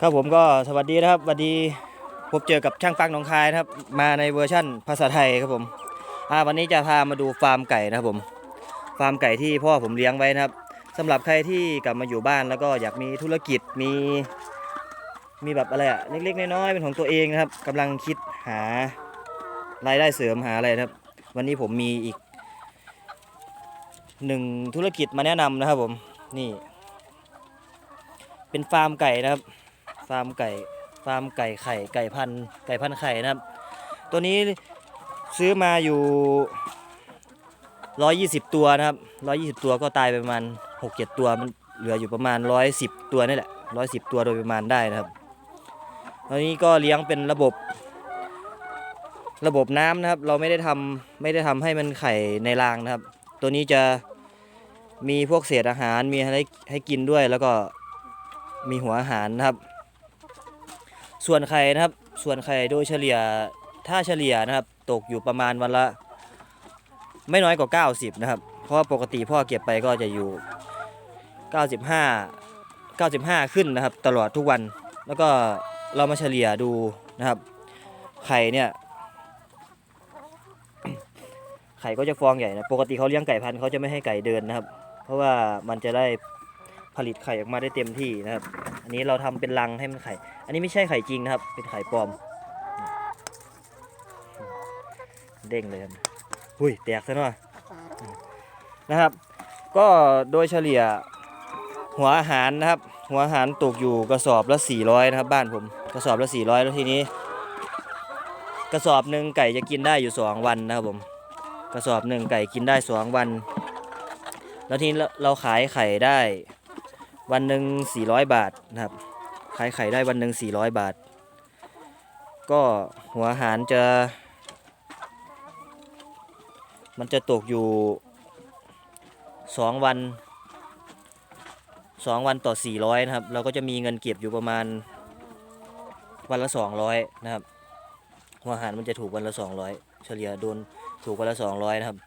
ครับผมก็สวัสดีนะครับสวัสดีพบเจอกับช่างฟังหนองคายนะครับ มาในเวอร์ชั่นภาษาไทยครับผมอ่าวันนี้จะพามาดูฟาร์มไก่นะครับผมฟาร์มไก่ที่พ่อผมเลี้ยงไว้นะครับสำหรับใครที่กลับมาอยู่บ้านแล้วก็อยากมีธุรกิจมี มีแบบอะไรอะเล็กๆน้อยๆเป็นของตัวเองนะครับกำลังคิดหารายได้เสริมหาอะไรนะครับ วันนี้ผมมีอีกหนึ่งธุรกิจมาแนะนำนะครับผมนี่ เป็นฟาร์มไก่นะครับ ฟาร์มไก่ฟาร์มไก่ไข่ไก่พันไก่พันไข่นะครับ ตัวนี้ซื้อมาอยู่120ตัวนะครับ120ตัวก็ตายไปประมาณ6-7ตัวมันเหลืออยู่ประมาณ110ตัวนี่แหละ110ตัวโดยประมาณได้นะครับตอนนี้ก็เลี้ยงเป็นระบบ ระบบน้ำนะครับ เราไม่ได้ทำไม่ได้ทำให้มันไข่ในรางนะครับ ตัวนี้จะมีพวกเศษอาหารมีอะไรให้กินด้วย แล้วก็มีหัวอาหารนะครับ ส่วนไข่นะครับ ส่วนไข่โดยเฉลี่ยถ้าเฉลี่ยนะครับ ตกอยู่ประมาณวันละ ไม่น้อยกว่า 90 นะครับ เพราะว่าปกติพ่อเก็บไปก็จะอยู่ 95 95 ขึ้นนะครับ ตลอดทุกวัน แล้วก็เรามาเฉลี่ยดูนะครับ ไข่เนี่ย ไข่ก็จะฟองใหญ่นะ ปกติเขาเลี้ยงไก่พันธุ์เขาจะไม่ให้ไก่เดินนะครับ เพราะว่ามันจะได้ ผลิตไข่ออกมาได้เต็มที่นะครับ อันนี้เราทำเป็นรังให้มันไข่ อันนี้ไม่ใช่ไข่จริงนะครับ เป็นไข่ปลอม เด้งเลยครับหุยแตกซะหน่อยนะครับ ก็โดยเฉลี่ยหัวอาหารนะครับ หัวอาหารตกอยู่กระสอบละ 400 นะครับ บ้านผมกระสอบละ 400 แล้วทีนี้ กระสอบหนึ่งไก่จะกินได้อยู่ 2 วันนะครับผมกระสอบหนึ่งไก่กินได้ 2 วัน แล้วทีนี้เราขายไข่ได้ วันหนึ่ง400 บาทนะครับ ขายไข่ได้วันหนึ่ง400 บาท ก็หัวหารจะ มันจะตกอยู่ 2 วัน 2 วันต่อ 400 นะครับ เราก็จะมีเงินเก็บอยู่ประมาณวันละ 200 นะครับ หัวหารมันจะถูกวันละ 200 เฉลี่ยโดนถูกวันละ 200 นะครับ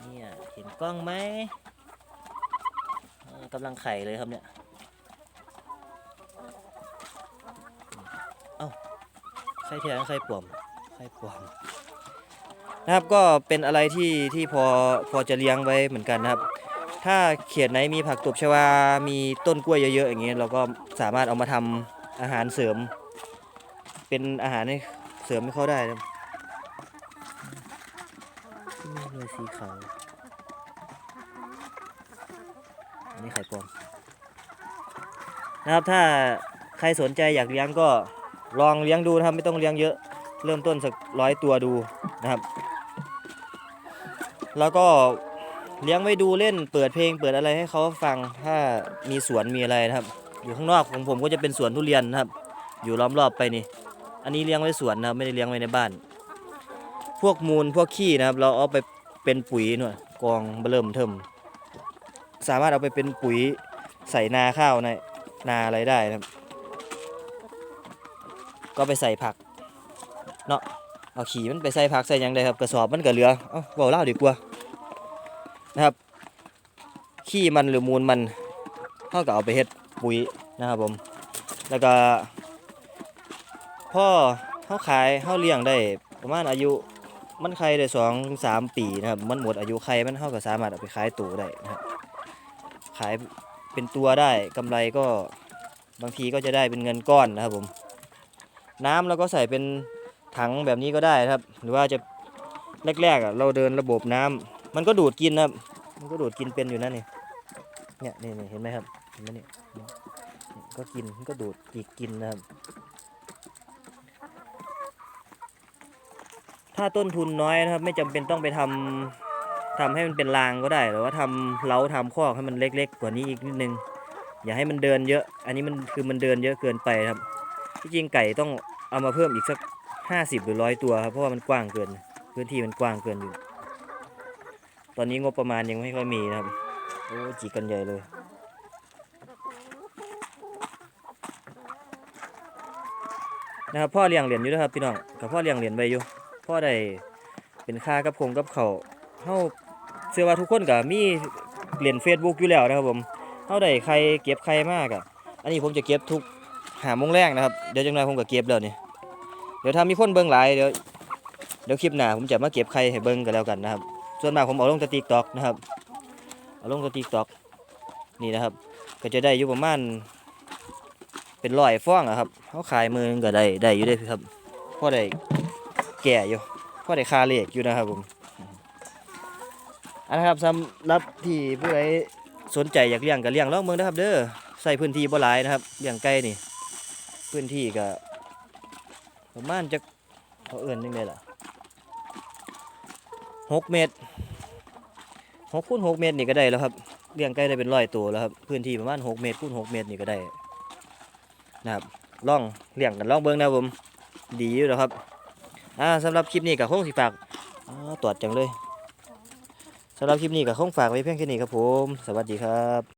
เนี่ย เห็นกล้องไหม กำลังไข่เลยครับเนี่ย เอ้าไข่แทงไข่ปลอมไข่ปลอมนะครับก็เป็นอะไรที่ที่พอพอจะเลี้ยงไว้เหมือนกันนะครับ ถ้าเขียดไหนมีผักตบชวา มีต้นกล้วยเยอะๆอย่างเงี้ยเราก็สามารถเอามาทำอาหารเสริม เป็นอาหารให้เสริมให้เขาได้นะครับนี่เลยสีขาว อันนี้ไข่ปลอมนะครับถ้าใครสนใจอยากเลี้ยงก็ลองเลี้ยงดูนะครับไม่ต้องเลี้ยงเยอะ เริ่มต้นสักร้อยตัวดูนะครับ แล้วก็เลี้ยงไว้ดูเล่นเปิดเพลงเปิดอะไรให้เขาฟังถ้ามีสวนมีอะไรนะครับ อยู่ข้างนอกของผมก็จะเป็นสวนทุเรียนนะครับ อยู่ล้อมรอบไปนี่ อันนี้เลี้ยงไว้สวนนะครับไม่ได้เลี้ยงไว้ในบ้าน พวกมูลพวกขี้นะครับ เราเอาไปเป็นปุ๋ยหน่อยกองเบิ่มเทิม สามารถเอาไปเป็นปุ๋ยใส่นาข้าวในนาอะไรได้นะครับ ก็ไปใส่ผักเนาะเอาขี่มันไปใส่ผักใส่ยังได้ครับกระสอบมันก็เหลือเอาเบาเล่าดีกว่านะครับขี้มันหรือมูลมันเท่ากับเอาไปเฮ็ดปุ๋ยนะครับผม แล้วก็พ่อเขาขายเขาเลี้ยงได้ประมาณอายุมันไข่ได้สองถึงสามปีนะครับมันหมดอายุไข่มันเท่ากับสามารถเอาไปขายตัวได้นะครับ ขายเป็นตัวได้กำไรก็บางทีก็จะได้เป็นเงินก้อนนะครับผม น้ำเราก็ใส่เป็นถังแบบนี้ก็ได้ครับ หรือว่าจะแรกๆอะเราเดินระบบน้ำมันก็ดูดกินนะครับ มันก็ดูดกินเป็นอยู่นั่นนี่เนี่ยนี่นเห็นไหมครับเห็นไหมเนี่ยก็กินมันก็ดูดอีกกินนะครับ ถ้าต้นทุนน้อยนะครับ ไม่จำเป็นต้องไปทำ ทำให้มันเป็นรางก็ได้หรือว่าทำเล้าทำคอกให้มันเล็ก ๆ กว่านี้อีกนิดนึง อย่าให้มันเดินเยอะ อันนี้มันคือมันเดินเยอะเกินไปครับที่จริงไก่ต้องเอามาเพิ่มอีกสักห้าสิบหรือร้อยตัวครับเพราะว่ามันกว้างเกิน พื้นที่มันกว้างเกินอยู่ ตอนนี้งบประมาณยังไม่ค่อยมีนะครับโอ้จีกันใหญ่เลยนะครับพ่อเลี้ยงเหรียญอยู่นะครับพี่น้องกับพ่อเลี้ยงเหรียญไปอยู่พ่อได้เป็นค่ากับคงกับเขาวเฮา เชื่อว่าทุกคนก็มีเหรียญ Facebook อยู่แล้วนะครับผมเฮาได้ใครเก็บใครมากอะอันนี้ผมจะเก็บทุกหามงแรงนะครับเดี๋ยวจังไรผมก็เก็บแล้วนี่เดี๋ยวถ้ามีคนเบิ่งหลายเดี๋ยวเดี๋ยวคลิปหน้าผมจะมาเก็บไข่ให้เบิ่งกันแล้วกันนะครับ ส่วนมากผมเอาลงติ๊กต็อกนะครับเอาลงติ๊กต็อกนี่นะครับ ก็จะได้อยู่ประมาณเป็นร้อยฟองอะครับเขาขายมือก็ได้ได้อยู่ได้ครับพอได้แก่อยู่พอได้คาเลขอยู่นะครับผม นนะครับสำหรับที่ผู้ใดสนใจอยากเลี้ยงก็เลี้ยงลองเมืองนะครับ เด้อใส่พื้นที่บ่หลายนะครับเลี้ยงไก่นี่ พื้นที่ก็ประมาณจะเขาเอื่นยังไงล่ะหกเมตรหกคูณหกเมตรนี่ก็ได้แล้วครับเลี้ยงไก่ได้เป็นร้อยตัวแล้วครับพื้นที่ประมาณ6เมตรคูณ6เมตรนี่ก็ได้นะครับล่องเลี้ยงกันล่องเบิ้งนะผมดีอยู่แล้วครับอ่าสำหรับคลิปนี้ก็คงสิฝากตรวจจังเลย สำหรับคลิปนี้ก็คงฝากไว้เพียงแค่นี้ครับผม สวัสดีครับ